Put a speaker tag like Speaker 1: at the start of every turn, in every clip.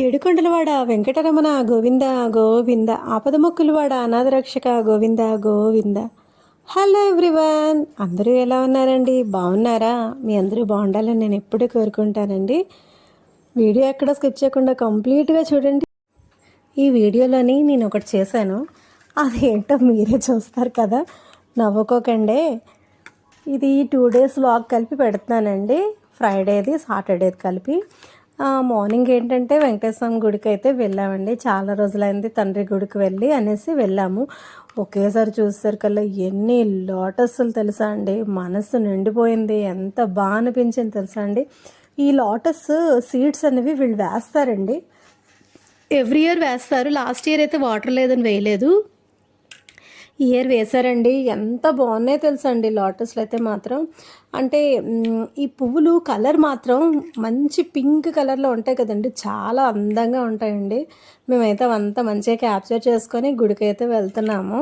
Speaker 1: ఏడుకొండలవాడ వెంకటరమణ గోవింద గోవింద ఆపదమొక్కులవాడ అనాథరక్షక Govinda Govinda. Hello everyone అందరూ ఎలా ఉన్నారండి? బాగున్నారా? మీ అందరూ బాగుండాలని నేను ఎప్పుడూ కోరుకుంటానండి. వీడియో ఎక్కడ స్కిప్ చేయకుండా కంప్లీట్గా చూడండి. ఈ వీడియోలోని నేను ఒకటి చేశాను. అది ఏంటో మీరే చూస్తారు కదా నవ్వుకోకండి. ఇది టూ డేస్ లాగ్ కలిపి పెడుతున్నానండి. ఫ్రైడేది సాటర్డేది కలిపి. మార్నింగ్ ఏంటంటే వెంకటేశ్వరం గుడికి అయితే వెళ్ళామండి. చాలా రోజులైంది తండ్రి గుడికి వెళ్ళి అనేసి వెళ్ళాము. ఒకేసారి చూసేసరికల్లా ఎన్ని లోటస్లు తెలుసా అండి. మనసు నిండిపోయింది. ఎంత బాగా అనిపించింది తెలుసా అండి. ఈ లోటస్ సీడ్స్ అనేవి వీళ్ళు వేస్తారండి. ఎవ్రీ ఇయర్ వేస్తారు. లాస్ట్ ఇయర్ అయితే వాటర్ లేదని వేయలేదు. ఇయర్ వేశారండి. ఎంత బాగున్నాయో తెలుసా అండి లోటస్లు అయితే మాత్రం. అంటే ఈ పువ్వులు కలర్ మాత్రం మంచి పింక్ కలర్లో ఉంటాయి కదండి. చాలా అందంగా ఉంటాయండి. మేమైతే అంతా మంచిగా క్యాప్చర్ చేసుకొని గుడికి అయితే వెళ్తున్నాము.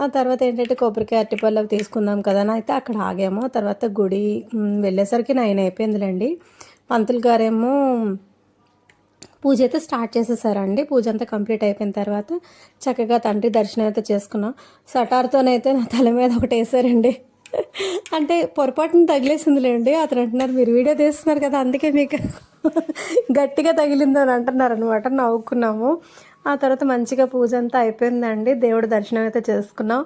Speaker 1: ఆ తర్వాత ఏంటంటే కొబ్బరికాయ అవి తీసుకుందాం కదా అని అయితే అక్కడ ఆగాము. తర్వాత గుడి వెళ్ళేసరికి నైన్ అయిపోయిందిలేండి. పంతులు గారేమో పూజ అయితే స్టార్ట్ చేసేసారండి. పూజ అంతా కంప్లీట్ అయిపోయిన తర్వాత చక్కగా తండ్రి దర్శనం అయితే చేసుకున్నాం. సటార్తోనైతే నా తల మీద ఒకటి వేసారండి. అంటే పొరపాటున తగిలేసిందిలేండి. అతను అంటున్నారు మీరు వీడియో తీస్తున్నారు కదా అందుకే మీకు గట్టిగా తగిలిందని అంటున్నారు అనమాట నవ్వుకున్నాము. ఆ తర్వాత మంచిగా పూజ అంతా అయిపోయిందండి. దేవుడి దర్శనం అయితే చేసుకున్నాం.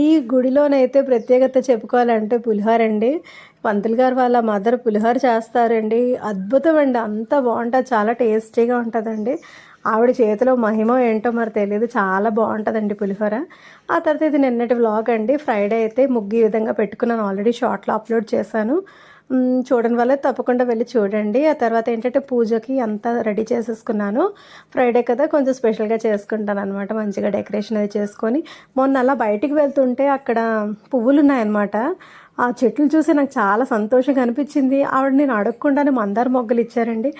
Speaker 1: ఈ గుడిలోనైతే ప్రత్యేకత చెప్పుకోవాలంటే పులిహోర అండి పంతులు గారు వాళ్ళ మదర్ పులిహోర చేస్తారండి. అద్భుతం అండి. అంత బాగుంటుంది. చాలా టేస్టీగా ఉంటుందండి. ఆవిడ చేతిలో మహిమ ఏంటో మరి తెలియదు. చాలా బాగుంటుందండి పులిహోర. ఆ తర్వాత ఇది నిన్నటి వ్లాగ్ అండి. ఫ్రైడే అయితే ముగ్గు ఈ విధంగా పెట్టుకున్నాను. ఆల్రెడీ షార్ట్లో అప్లోడ్ చేశాను. చూడని వాళ్ళే తప్పకుండా వెళ్ళి చూడండి. ఆ తర్వాత ఏంటంటే పూజకి అంతా రెడీ చేసేసుకున్నాను. ఫ్రైడే కదా కొంచెం స్పెషల్గా చేసుకుంటాను అనమాట మంచిగా డెకరేషన్ అది చేసుకొని మొన్న అలా బయటికి వెళ్తుంటే అక్కడ పువ్వులు ఉన్నాయన్నమాట ఆ చెట్లు చూసి నాకు చాలా సంతోషంగా అనిపించింది. ఆవిడ నేను అడగకుండానే మందార మొగ్గలు ఇచ్చారండి.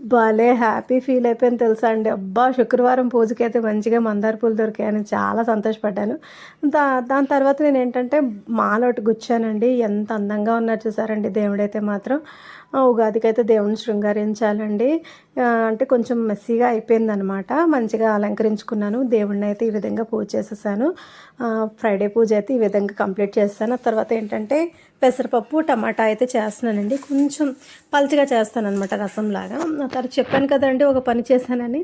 Speaker 1: భలే హ్యాపీ ఫీల్ అయిపోయింది తెలుసా అండి. అబ్బా శుక్రవారం పూజకి అయితే మంచిగా మందార పూలు దొరికాయని చాలా సంతోషపడ్డాను. దా దాని తర్వాత నేను ఏంటంటే మాలోటి ఒకటి గుచ్చానండి. ఎంత అందంగా ఉన్నారు చూసారండి దేవుడైతే మాత్రం. ఉగాదికి అయితే దేవుని శృంగారించాలండి. అంటే కొంచెం మెస్సీగా అయిపోయిందనమాట. మంచిగా అలంకరించుకున్నాను. దేవుడిని అయితే ఈ విధంగా పూజ చేసేసాను. ఫ్రైడే పూజ అయితే ఈ విధంగా కంప్లీట్ చేస్తాను ఆ తర్వాత ఏంటంటే పెసరపప్పు టమాటా అయితే చేస్తున్నానండి. కొంచెం పల్చగా చేస్తాను అనమాట రసంలాగా తర్వాత చెప్పాను కదండి ఒక పని చేశానని.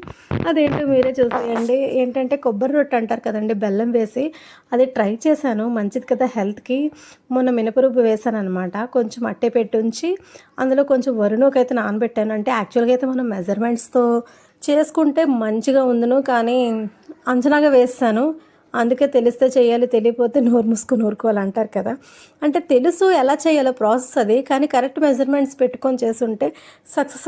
Speaker 1: అదేంటో మీరే చూసేయండి. ఏంటంటే కొబ్బరి రొట్టె అంటారు కదండి బెల్లం వేసి అది ట్రై చేశాను. మంచిది కదా హెల్త్కి. మొన్న మినపరుబ్బు వేసాను అనమాట కొంచెం అట్టే పెట్టి ఉంచి అందులో కొంచెం వరుణోకి అయితే నానబెట్టాను. అంటే యాక్చువల్గా అయితే మనం మెజర్మెంట్స్తో చేసుకుంటే మంచిగా ఉందును కానీ అంచనాగా వేస్తాను. అందుకే తెలిస్తే చేయాలి తెలియపోతే నోరు మూసుకొని ఊరుకోవాలి అంటారు కదా. అంటే తెలుసు ఎలా చేయాలో ప్రాసెస్ అది కానీ కరెక్ట్ మెజర్మెంట్స్ పెట్టుకొని చేస్తుంటే సక్సెస్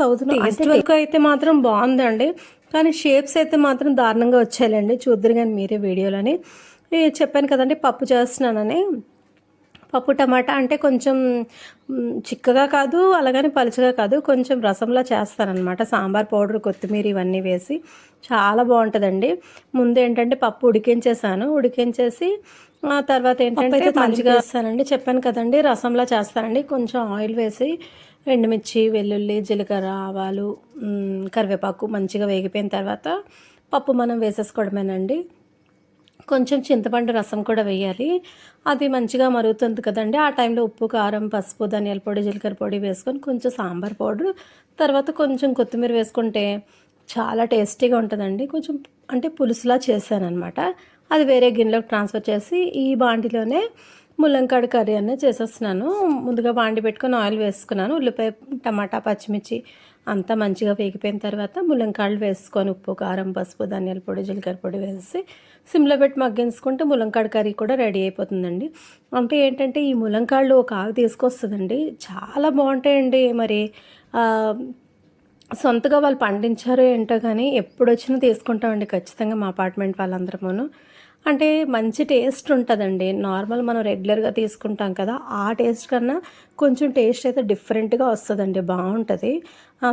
Speaker 1: వరకు అయితే మాత్రం బాగుందండి. కానీ షేప్స్ అయితే మాత్రం దారుణంగా వచ్చాయండి చూద్దరు కానీ మీరే వీడియోలని. చెప్పాను కదండి పప్పు చేస్తున్నానని. పప్పు టమాటా అంటే కొంచెం చిక్కగా కాదు అలాగని పలుచగా కాదు కొంచెం రసంలా చేస్తానన్నమాట. సాంబార్ పౌడర్ కొత్తిమీర ఇవన్నీ వేసి చాలా బాగుంటుందండి. ముందు ఏంటంటే పప్పు ఉడికించేసాను. ఉడికించేసి ఆ తర్వాత ఏంటంటే మంచిగా వేస్తానండి చెప్పాను కదండి రసంలా చేస్తానండి. కొంచెం ఆయిల్ వేసి ఎండుమిర్చి వెల్లుల్లి జీలకర్ర ఆవాలు కరివేపాకు మంచిగా వేగిపోయిన తర్వాత పప్పు మనం వేసేసుకోవడమేనండి. కొంచెం చింతపండు రసం కూడా వేయాలి. అది మంచిగా మరుగుతుంది కదండి. ఆ టైంలో ఉప్పు కారం పసుపు ధనియాల పొడి జీలకర్ర పొడి వేసుకొని కొంచెం సాంబార్ పౌడర్ తర్వాత కొంచెం కొత్తిమీర వేసుకుంటే చాలా టేస్టీగా ఉంటుందండి. కొంచెం అంటే పులుసులా చేశాను అది వేరే గిన్నెలోకి ట్రాన్స్ఫర్ చేసి ఈ బాండిలోనే ముల్లంకాడ కర్రీ అనేది చేసేస్తున్నాను. ముందుగా బాండి పెట్టుకొని ఆయిల్ వేసుకున్నాను. ఉల్లిపాయ టమాటా పచ్చిమిర్చి అంతా మంచిగా వేగిపోయిన తర్వాత ములంకాళ్ళు వేసుకొని ఉప్పు కారం పసుపు ధనియాల పొడి జీలకర్ర పొడి వేసి సిమ్లో పెట్టి మగ్గించుకుంటే ములంకాడ కర్రీ కూడా రెడీ అయిపోతుందండి. అంటే ఏంటంటే ఈ ములంకాళ్ళు ఒక ఆకు తీసుకొస్తుందండి. చాలా బాగుంటాయండి మరి. సొంతగా వాళ్ళు పండించారో ఏంటో కానీ ఎప్పుడు వచ్చినా తీసుకుంటామండి ఖచ్చితంగా మా అపార్ట్మెంట్ వాళ్ళందరమును. అంటే మంచి టేస్ట్ ఉంటుందండి. నార్మల్ మనం రెగ్యులర్గా తీసుకుంటాం కదా ఆ టేస్ట్ కన్నా కొంచెం టేస్ట్ అయితే డిఫరెంట్గా వస్తుందండి బాగుంటుంది.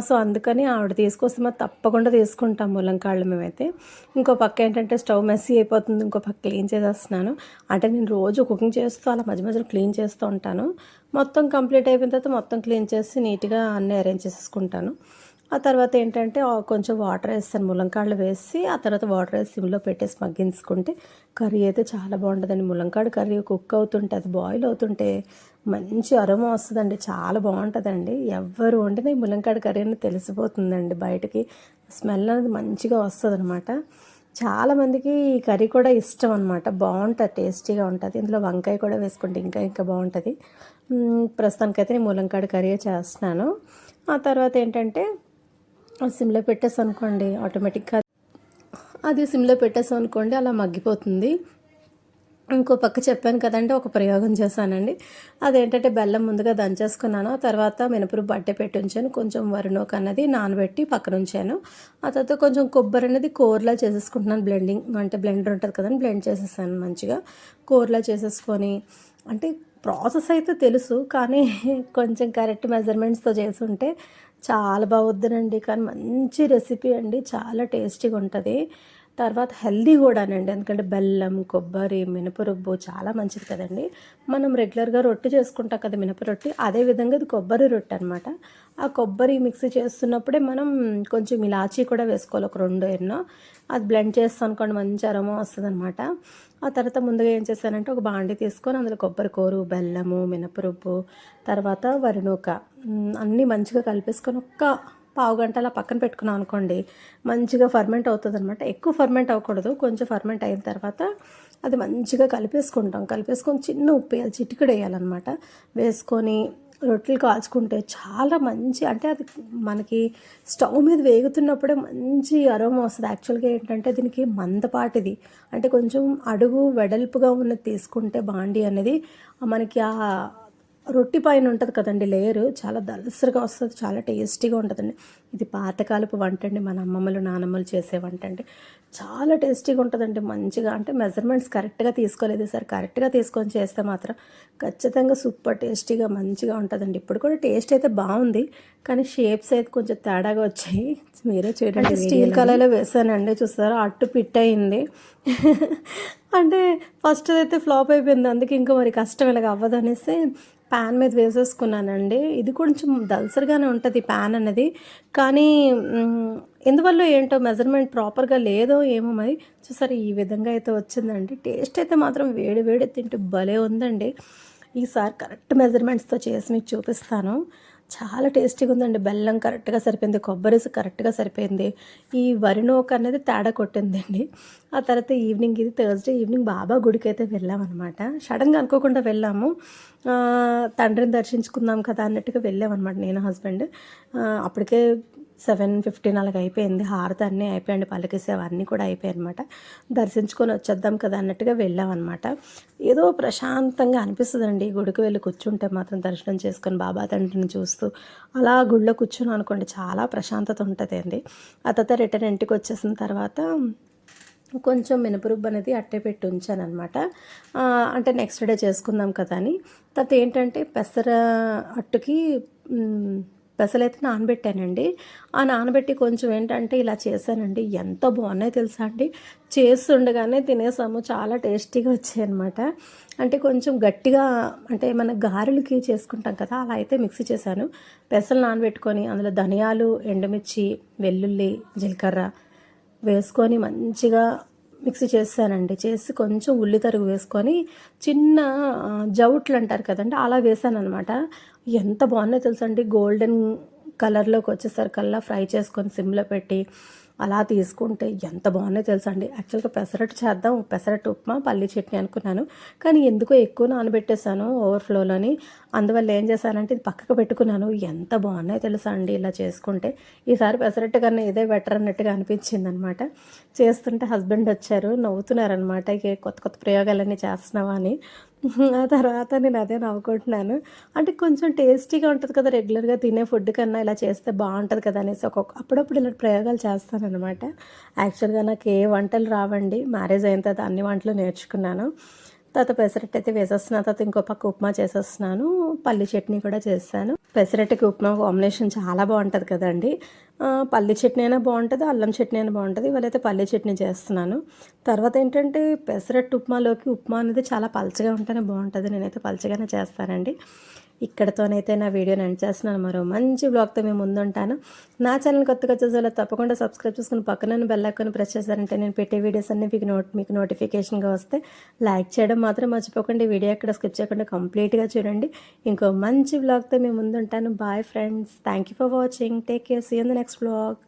Speaker 1: సో అందుకని ఆవిడ తీసుకొస్తే మరి తప్పకుండా తీసుకుంటాం ములంకాళ్ళు మేమైతే. ఇంకో పక్క ఏంటంటే స్టవ్ మెస్సీ అయిపోతుంది ఇంకో పక్క క్లీన్ చేసేస్తున్నాను. అంటే నేను రోజు కుకింగ్ చేస్తూ అలా మధ్య మధ్యలో క్లీన్ చేస్తూ ఉంటాను. మొత్తం కంప్లీట్ అయిపోయిన తర్వాత మొత్తం క్లీన్ చేసి నీట్గా అన్నీ అరేంజ్ చేసేసుకుంటాను. ఆ తర్వాత ఏంటంటే కొంచెం వాటర్ వేస్తాను. ములంకాడలు వేసి ఆ తర్వాత వాటర్ వేసి సిమ్లో పెట్టేసి మగ్గించుకుంటే కర్రీ అయితే చాలా బాగుంటుందండి. ములంకాడ కర్రీ కుక్ అవుతుంటే అది బాయిల్ అవుతుంటే మంచి అరుమ వస్తుందండి. చాలా బాగుంటుందండి. ఎవరు వండినా ఈ ములంకాడ కర్రీ అని తెలిసిపోతుందండి బయటకి. స్మెల్ అనేది మంచిగా వస్తుంది అనమాట చాలామందికి ఈ కర్రీ కూడా ఇష్టం అనమాట బాగుంటుంది టేస్టీగా ఉంటుంది. ఇందులో వంకాయ కూడా వేసుకుంటే ఇంకా ఇంకా బాగుంటుంది. ప్రస్తుతానికైతే నేను ములంకాడ కర్రీ చేస్తున్నాను. ఆ తర్వాత ఏంటంటే సిమ్లో పెట్టేసి అనుకోండి ఆటోమేటిక్గా అది సిమ్లో పెట్టేసాం అనుకోండి అలా మగ్గిపోతుంది. ఇంకో పక్క చెప్పాను కదండి ఒక ప్రయోగం చేశానండి. అదేంటంటే బెల్లం ముందుగా దంచేసుకున్నాను ఆ తర్వాత మినపరు బట్టే పెట్టి ఉంచాను కొంచెం వరినోక అన్నది నానబెట్టి పక్కన ఉంచాను ఆ తర్వాత కొంచెం కొబ్బరి అనేది కూరలా చేసేసుకుంటున్నాను బ్లెండింగ్ అంటే బ్లెండర్ ఉంటుంది కదండి బ్లెండ్ చేసేసాను మంచిగా. కూరలా చేసేసుకొని అంటే ప్రాసెస్ అయితే తెలుసు కానీ కొంచెం కరెక్ట్ మెజర్మెంట్స్తో చేసుంటే చాలా బాగుద్దునండి. కానీ మంచి రెసిపీ అండి. చాలా టేస్టీగా ఉంటుంది తర్వాత హెల్దీ కూడానండి. ఎందుకంటే బెల్లం కొబ్బరి మినపరుబ్బు చాలా మంచిది కదండి. మనం రెగ్యులర్గా రొట్టె చేసుకుంటాం కదా మినప రొట్టె అదే విధంగా ఇది కొబ్బరి రొట్టె అనమాట ఆ కొబ్బరి మిక్సీ చేస్తున్నప్పుడే మనం కొంచెం ఇలాచీ కూడా వేసుకోవాలి ఒక రెండు ఎన్నో. అది బ్లెండ్ చేస్తాం అనుకోండి మంచి అరమో వస్తుంది అనమాట ఆ తర్వాత ముందుగా ఏం చేశానంటే ఒక బాండి తీసుకొని అందులో కొబ్బరి కూరు బెల్లము మినపరుబ్బు తర్వాత వరినూక అన్నీ మంచిగా కలిపేసుకొని ఒక్క పావు గంట అలా పక్కన పెట్టుకున్నాం అనుకోండి మంచిగా ఫర్మెంట్ అవుతుంది అనమాట ఎక్కువ ఫర్మెంట్ అవ్వకూడదు కొంచెం ఫర్మెంట్ అయిన తర్వాత అది మంచిగా కలిపేసుకుంటాం. కలిపేసుకొని చిన్న ఉప్పు వేయాలి చిటికడు వేయాలన్నమాట. వేసుకొని రొట్టెలు కాల్చుకుంటే చాలా మంచి అంటే అది మనకి స్టవ్ మీద వేగుతున్నప్పుడే మంచి అరోమా వస్తుంది. యాక్చువల్గా ఏంటంటే దీనికి మందపాటిది. అంటే కొంచెం అడుగు వెడల్పుగా ఉన్నది తీసుకుంటే బాండి అనేది మనకి ఆ రొట్టి పైన ఉంటుంది కదండి లేయరు చాలా దలసరిగా వస్తుంది చాలా టేస్టీగా ఉంటుందండి. ఇది పాతకాలపు వంట అండి మన అమ్మమ్మలు నానమ్మలు చేసే వంట అండి. చాలా టేస్టీగా ఉంటుందండి మంచిగా అంటే మెజర్మెంట్స్ కరెక్ట్గా తీసుకోలేదు సార్. కరెక్ట్గా తీసుకొని చేస్తే మాత్రం ఖచ్చితంగా సూపర్ టేస్టీగా మంచిగా ఉంటుందండి. ఇప్పుడు కూడా టేస్ట్ అయితే బాగుంది కానీ షేప్స్ అయితే కొంచెం తేడాగా వచ్చాయి. మీరే చూడండి స్టీల్ కలర్లో వేసానండి చూస్తారా అట్టు పిట్ అయింది. అంటే ఫస్ట్ అయితే ఫ్లాప్ అయిపోయింది అందుకే ఇంకా మరి కష్టం ఇలాగ అవ్వదు అనేసి ప్యాన్ మీద వేసేసుకున్నానండి. ఇది కొంచెం దల్సరిగానే ఉంటుంది ప్యాన్ అనేది. కానీ ఎందువల్ల ఏంటో మెజర్మెంట్ ప్రాపర్గా లేదో ఏమో మరి చూసారు ఈ విధంగా అయితే వచ్చిందండి. టేస్ట్ అయితే మాత్రం వేడి వేడి తింటే భలే ఉందండి. ఈసారి కరెక్ట్ మెజర్మెంట్స్తో చేసి మీకు చూపిస్తాను. చాలా టేస్టీగా ఉందండి. బెల్లం కరెక్ట్గా సరిపోయింది కొబ్బరి కరెక్ట్గా సరిపోయింది. ఈ వరినోక అనేది తేడా కొట్టిందండి. ఆ తర్వాత ఈవినింగ్ ఇది థర్స్డే ఈవినింగ్ బాబా గుడికి అయితే వెళ్ళామన్నమాట. సడన్గా అనుకోకుండా వెళ్ళాము. తండ్రిని దర్శించుకుందాం కదా అన్నట్టుగా వెళ్ళామన్నమాట నేను హస్బెండ్. అప్పటికే సెవెన్ ఫిఫ్టీన్ అలాగ అయిపోయింది. హారతి అన్నీ అయిపోయింది పల్లకి అవన్నీ కూడా అయిపోయాయి అనమాట దర్శించుకొని వచ్చేద్దాం కదా అన్నట్టుగా వెళ్ళామన్నమాట. ఏదో ప్రశాంతంగా అనిపిస్తుందండి. గుడికి వెళ్ళి కూర్చుంటే మాత్రం దర్శనం చేసుకొని బాబా తండ్రిని చూస్తూ అలా గుడిలో కూర్చుని అనుకోండి చాలా ప్రశాంతత ఉంటుంది అండి. ఆ తర్వాత రిటర్న్ ఇంటికి వచ్చేసిన తర్వాత కొంచెం మినపరుబ్బు అనేది అట్టే పెట్టి ఉంచాను అనమాట అంటే నెక్స్ట్ డే చేసుకుందాం కదా అని. తర్వాత ఏంటంటే పెసర అట్టుకి పెసలైతే నానబెట్టానండి. ఆ నానబెట్టి కొంచెం ఏంటంటే ఇలా చేశానండి. ఎంత బాగున్నాయి తెలుసా అండి? చేస్తుండగానే తినేసాము. చాలా టేస్టీగా వచ్చాయి అనమాట అంటే కొంచెం గట్టిగా అంటే మన గారెలకి చేసుకుంటాం కదా అలా అయితే మిక్సీ చేశాను. పెసలు నానబెట్టుకొని అందులో ధనియాలు ఎండుమిర్చి వెల్లుల్లి జీలకర్ర వేసుకొని మంచిగా మిక్సీ చేశానండి చేసి కొంచెం ఉల్లి తరుగు వేసుకొని చిన్న జౌట్లు అంటారు కదండి అలా వేసాను అనమాట ఎంత బాగున్నాయో తెలుసండి గోల్డెన్ కలర్లోకి వచ్చేసరికల్లా ఫ్రై చేసుకొని సిమ్లో పెట్టి అలా తీసుకుంటే ఎంత బాగున్నాయో తెలుసా అండి. యాక్చువల్గా పెసరట్టు చేద్దాం. పెసరట్టు ఉప్మా పల్లి చట్నీ అనుకున్నాను. కానీ ఎందుకో ఎక్కువ నానబెట్టేశాను ఓవర్ఫ్లోలోని. అందువల్ల ఏం చేశానంటే ఇది పక్కకు పెట్టుకున్నాను. ఎంత బాగున్నాయో తెలుసా అండి ఇలా చేసుకుంటే. ఈసారి పెసరట్టు కన్నా ఇదే బెటర్ అన్నట్టుగా అనిపించింది అనమాట చేస్తుంటే హస్బెండ్ వచ్చారు. నవ్వుతున్నారనమాట. ఇక కొత్త కొత్త ప్రయోగాలన్నీ చేస్తున్నావా అని. ఆ తర్వాత నేను అదే నవ్వుకుంటున్నాను. అంటే కొంచెం టేస్టీగా ఉంటుంది కదా రెగ్యులర్గా తినే ఫుడ్ కన్నా ఇలా చేస్తే బాగుంటుంది కదా అనేసి ఒక్కొక్క అప్పుడప్పుడు ఇలా ప్రయోగాలు చేస్తానన్నమాట. యాక్చువల్గా నాకు ఏ వంటలు రావండి. మ్యారేజ్ అయిన తర్వాత అన్ని వంటలు నేర్చుకున్నాను. తర్వాత పెసరట్టు అయితే వేసేస్తున్నాను. తర్వాత ఇంకో పక్క ఉప్మా చేసేస్తున్నాను. పల్లి చట్నీ కూడా చేస్తాను. పెసరట్టుకి ఉప్మా కాంబినేషన్ చాలా బాగుంటుంది కదండి. పల్లి చట్నీ అయినా బాగుంటుంది అల్లం చట్నీ అయినా బాగుంటుంది ఇవాళైతే పల్లి చట్నీ చేస్తున్నాను. తర్వాత ఏంటంటే పెసరట్టు ఉప్మాలోకి ఉప్మా అనేది చాలా పలచగా ఉంటేనే బాగుంటుంది నేనైతే పలచగానే చేస్తానండి. ఇక్కడతోనైతే నా వీడియోని ఎండ్ చేస్తున్నాను. మరో మంచి బ్లాగ్తో మేము ముందుంటాను. నా ఛానల్ కొత్తగా వచ్చేసేలా తప్పకుండా సబ్స్క్రైబ్ చేసుకుని పక్కన బెల్ ఐకాన్ ప్రెస్ చేశారంటే నేను పెట్టే వీడియోస్ అన్నీ మీకు నోట్ మీకు నోటిఫికేషన్గా వస్తే లైక్ చేయడం మాత్రం మర్చిపోకండి. వీడియో ఎక్కడ స్కిప్ చేయకుండా కంప్లీట్గా చూడండి. ఇంకో మంచి బ్లాగ్తో మేము ముందుంటాను. Bye friends thank you for watching take care see in the next blog